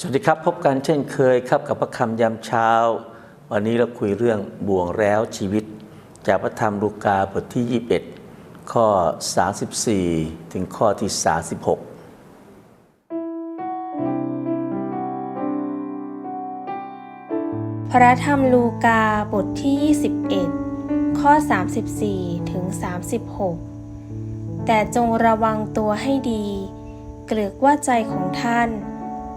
สวัสดีครับ พบกันเช่นเคยครับกับพระคำยามเช้า วันนี้เราคุยเรื่องบ่วงแล้วชีวิต จากพระธรรมลูกาบทที่ 21 ข้อ 34 ถึงข้อที่ 36 พระธรรมลูกาบทที่ 21 ข้อ 34 ถึง 36 แต่จงระวังตัวให้ดี เกลือกว่าใจของท่าน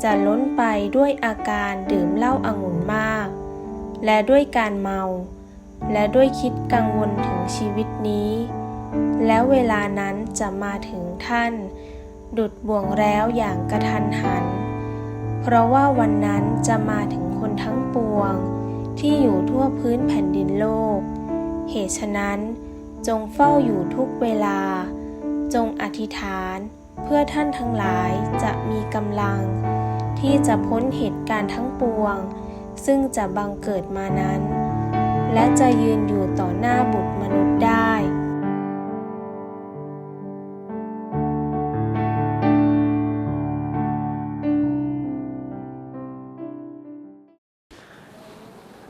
จะล้นไปด้วยอาการดื่มเหล้าอางุ่นมาก และด้วยการเมา และด้วยคิดกังวลถึงชีวิตนี้ แล้วเวลานั้นจะมาถึงท่าน ดุดบ่วงแล้วอย่างกระทันหัน เพราะว่าวันนั้นจะมาถึงคนทั้งปวง ที่อยู่ทั่วพื้นแผ่นดินโลก เหตุฉะนั้นจงเฝ้าอยู่ทุกเวลา จงอธิษฐานเพื่อท่านทั้งหลายจะมีกำลัง ที่จะพ้นเหตุการณ์ทั้งปวง ซึ่งจะบังเกิดมานั้น และจะยืนอยู่ต่อหน้าบุตรมนุษย์ได้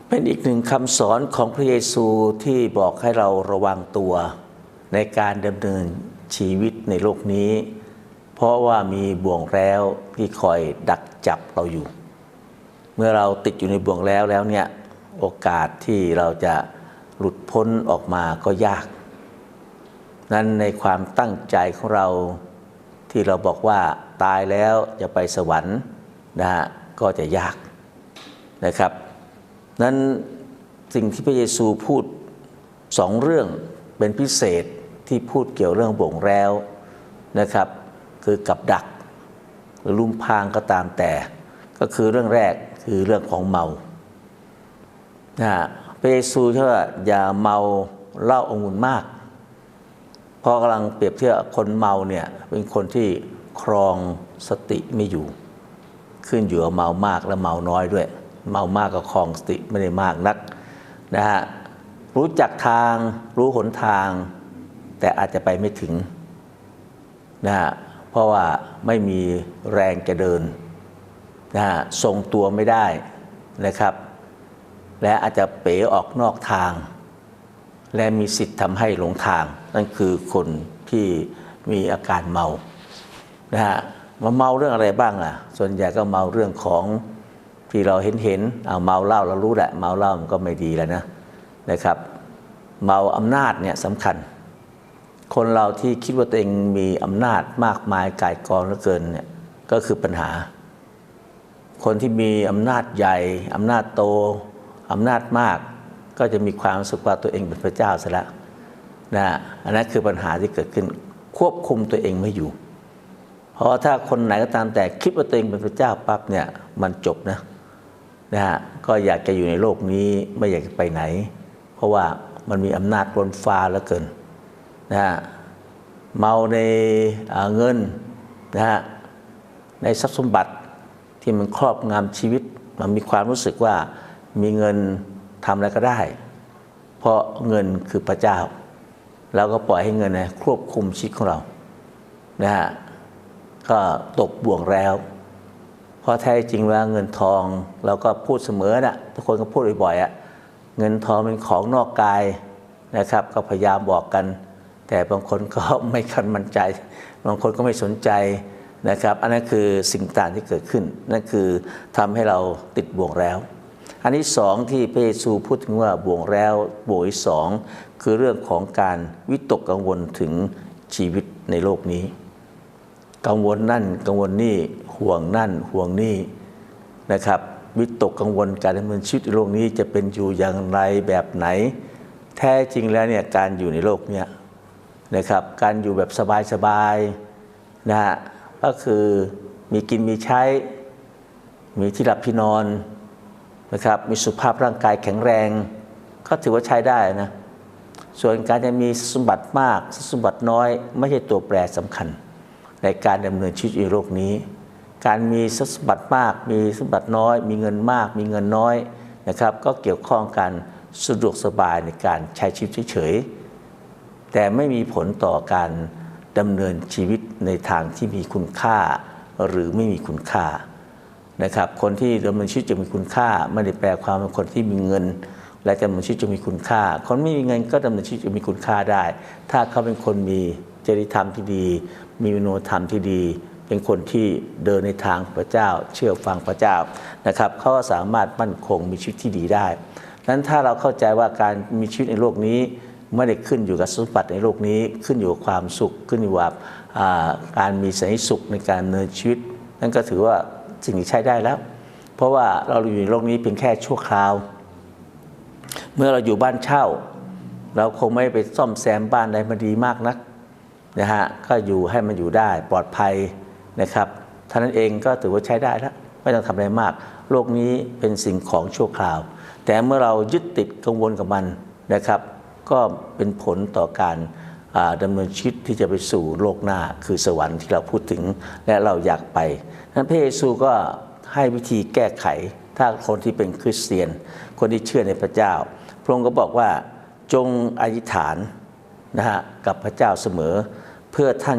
เป็นอีกหนึ่งคำสอนของพระเยซูที่บอกให้เราระวังตัวในการดำเนินชีวิตในโลกนี้ เพราะว่ามีบ่วงแล้วที่คอยดักจับเราอยู่ เมื่อเราติดอยู่ในบ่วงแล้วแล้วเนี่ยโอกาสที่เราจะหลุดพ้นออกมาก็ยาก นั้นในความตั้งใจของเราที่เราบอกว่าตายแล้วจะไปสวรรค์นะฮะก็จะยากนะครับนั้นสิ่งที่พระเยซูพูดสองเรื่องเป็นพิเศษที่พูดเกี่ยวเรื่องบ่งแล้วนะครับ คือกับดัก หรือลุ่มพางก็ตามแต่ ก็คือเรื่องแรกคือเรื่องของเมานะพระเยซูเชื่ออย่าเมาเหล้าองุ่นมาก เพราะกำลังเปรียบเทียบคนเมาเนี่ยเป็นคนที่ครองสติไม่อยู่ ขึ้นอยู่กับเมามากและเมาน้อยด้วย เมามากก็คลองสติไม่ได้มากนักนะฮะรู้จักทางรู้หนทาง แต่อาจจะไปไม่ถึงนะฮะ เพราะว่าไม่มีแรงจะเดินนะฮะทรงตัวไม่ได้นะครับ และอาจจะเป๋ออกนอกทาง และมีสิทธิ์ทำให้หลงทาง นั่นคือคนที่มีอาการเมานะฮะมาเมาเรื่องอะไรบ้างล่ะ ส่วนใหญ่ก็เมาเรื่องของที่เราเห็นเห็นเอาเมาเหล้าเรารู้แหละเมาเหล้ามันก็ไม่ดีแล้วนะนะครับ เมาอำนาจเนี่ยสำคัญ คนเราที่คิดว่าตัวเองมีอำนาจมากมายกายกองเหลือเกินเนี่ยก็คือปัญหา คนที่มีอำนาจใหญ่อำนาจโตอำนาจมาก ก็จะมีความสึกว่าตัวเองเป็นพระเจ้าซะแล้วนะอันนั้นคือปัญหาที่เกิดขึ้นควบคุมตัวเองไม่อยู่ เพราะถ้าคนไหนก็ตามแต่คิดว่าตัวเองเป็นพระเจ้าปั๊บเนี่ยมันจบนะนะฮะก็อยากจะอยู่ในโลกนี้ไม่อยากจะไปไหน เพราะว่ามันมีอำนาจล้นฟ้าเหลือเกิน นะฮะเมาในเงินนะฮะในทรัพย์สมบัติที่มันครอบงำชีวิต มันมีความรู้สึกว่ามีเงินทำอะไรก็ได้ เพราะเงินคือพระเจ้าเราก็ปล่อยให้เงินนะควบคุมชีวิตของเรานะฮะก็ตกบ่วงแล้วเพราะแท้จริงว่าเงินทองเราก็พูดเสมอนะทุกคนก็พูดบ่อยๆอะเงินทองเป็นของนอกกายนะครับ ก็พยายามบอกกัน แต่บางคนก็ไม่คันมั่นใจ บางคนก็ไม่สนใจนะครับ อันนั้นคือสิ่งต่างที่เกิดขึ้น นั่นคือทำให้เราติดบ่วงแล้ว อันที่สองที่พระเยซูพูดถึงว่าบ่วงแล้วบ่วงที่สองคือเรื่องของการวิตกกังวลถึงชีวิตในโลกนี้ กังวลนั่นกังวลนี่ห่วงนั่นห่วงนี่นะครับวิตกกังวลการดำเนินชีวิตในโลกนี้จะเป็นอยู่อย่างไรแบบไหน แท้จริงแล้วเนี่ยการอยู่ในโลกเนี้ย นะครับการอยู่แบบสบายๆนะฮะก็คือมีกินมีใช้ มีที่หลับที่นอนนะครับมีสุขภาพร่างกายแข็งแรง ก็ถือว่าใช้ได้นะส่วนการจะมีสมบัติมากสมบัติน้อย ไม่ใช่ตัวแปรสำคัญ ในการดำเนินชีวิตในโลกนี้ การมีทรัพย์สมบัติมาก มีสมบัติน้อย มีเงินมาก มีเงินน้อยนะครับ ก็เกี่ยวข้องกันสะดวกสบายในการใช้ชีวิตเฉยๆ แต่ไม่มีผลต่อการดำเนินชีวิตในทางที่มีคุณค่า หรือไม่มีคุณค่านะครับ คนที่ดำเนินชีวิตจะมีคุณค่า ไม่ได้แปลความว่าคนที่มีเงิน และดำเนินชีวิตจะมีคุณค่า คนไม่มีเงินก็ดำเนินชีวิตจะมีคุณค่าได้ ถ้าเขาเป็นคนมีจริยธรรมที่ดี มีมโนธรรมที่ดี เป็นคนที่เดินในทางพระเจ้า เชื่อฟังพระเจ้านะครับเขาก็สามารถมั่นคงมีชีวิตที่ดีได้นั้นถ้าเราเข้าใจว่าการมีชีวิตในโลกนี้ ไม่ได้ขึ้นอยู่กับสมบัติในโลกนี้ ขึ้นอยู่กับความสุขขึ้นอยู่กับการมีสันติสุขในการเนินชีวิต นั่นก็ถือว่าสิ่งที่ใช้ได้แล้ว เพราะว่าเราอยู่ในโลกนี้เพียงแค่ชั่วคราว เมื่อเราอยู่บ้านเช่า เราคงไม่ไปซ่อมแซมบ้านใดมาดีมากนักนะฮะก็อยู่ให้มันอยู่ได้ปลอดภัยนะครับท่านั้นเองก็ถือว่าใช้ได้แล้วไม่ต้องทำอะไรมาก โลกนี้เป็นสิ่งของชั่วคราว แต่เมื่อเรายึดติดกังวลกับมันนะครับ ก็เป็นผลต่อการอ่าดำเนินชีวิตที่จะไปสู่โลกหน้าคือสวรรค์ที่เราพูดถึงและเราอยากไปนั้นพระเยซูก็ให้วิธีแก้ไข ถ้าคนที่เป็นคริสเตียน คนที่เชื่อในพระเจ้า พระองค์ก็บอกว่าจงอธิษฐานนะฮะกับพระเจ้าเสมอ เพื่อท่าน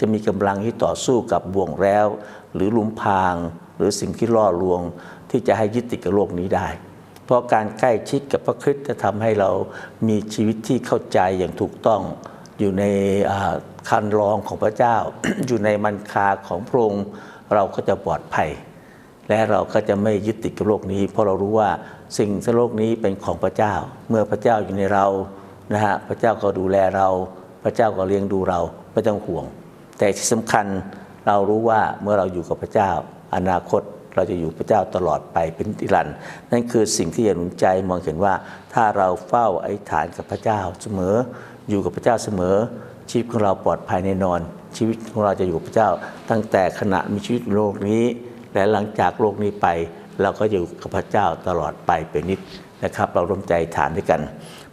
จะมีกำลังที่ต่อสู้กับบ่วงแล้ว หรือหลุมพาง หรือสิ่งที่ล่อลวงที่จะให้ยึดติดกับโลกนี้ได้ เพราะการใกล้ชิดกับพระคริสต์จะทำให้เรามีชีวิตที่เข้าใจอย่างถูกต้องอยู่ในคันรองของพระเจ้า อยู่ในมันคาของพระองค์เราก็จะปลอดภัย และเราก็จะไม่ยึดติดกับโลกนี้ เพราะเรารู้ว่าสิ่งในโลกนี้เป็นของพระเจ้า เมื่อพระเจ้าอยู่ในเรานะฮะพระเจ้าก็ดูแลเรา พระเจ้าก็เลี้ยงดูเราไม่ต้องห่วง แต่ที่สำคัญเรารู้ว่าเมื่อเราอยู่กับพระเจ้า อนาคต เราจะอยู่พระเจ้าตลอดไปเป็นนิรันด์นั่นคือสิ่งที่จะหนุนใจมองเห็นว่าถ้าเราเฝ้าอธิษฐานกับพระเจ้าเสมอ อยู่กับพระเจ้าเสมอ ชีวิตของเราปลอดภัยแน่นอน ชีวิตของเราจะอยู่พระเจ้า ตั้งแต่ขณะมีชีวิตโลกนี้ และหลังจากโลกนี้ไป เราก็อยู่กับพระเจ้าตลอดไปเป็นนิจนะครับ เราร่วมใจฐานด้วยกัน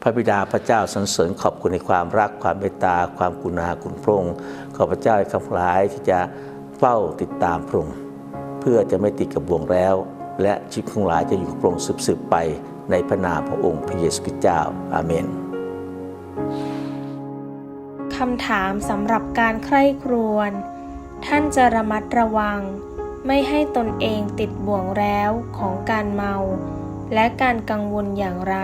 พระบิดาพระเจ้าสรรเสริญขอบคุณในความรักความเมตตา ความกุณาคุณพระองค์ขอพระเจ้าให้คำหลายที่จะเฝ้าติดตามพระองค์ เพื่อจะไม่ติดกับบ่วงแล้ว และชีวิตของหลายจะอยู่กับพระองค์สืบๆไปในพระนามพระองค์พระเยซูคริสต์เจ้าอาเมนคำถามสำหรับการใคร่ครวญท่านจะระมัดระวัง ไม่ให้ตนเองติดบ่วงแล้วของการเมา และการกังวลอย่างไร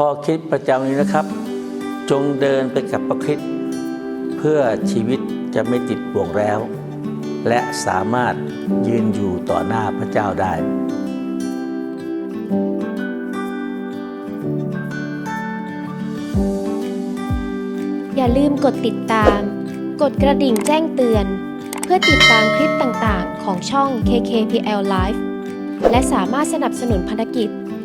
ข้อคิดประจำนี้นะครับ จงเดินไปกับพระคริสต์เพื่อชีวิตจะไม่ติดบ่วงแล้ว และสามารถยืนอยู่ต่อหน้าพระเจ้าได้อย่าลืมกดติดตาม กดกระดิ่งแจ้งเตือน เพื่อติดตามคลิปต่างๆ ของช่อง KKPL Live และสามารถสนับสนุนภารกิจ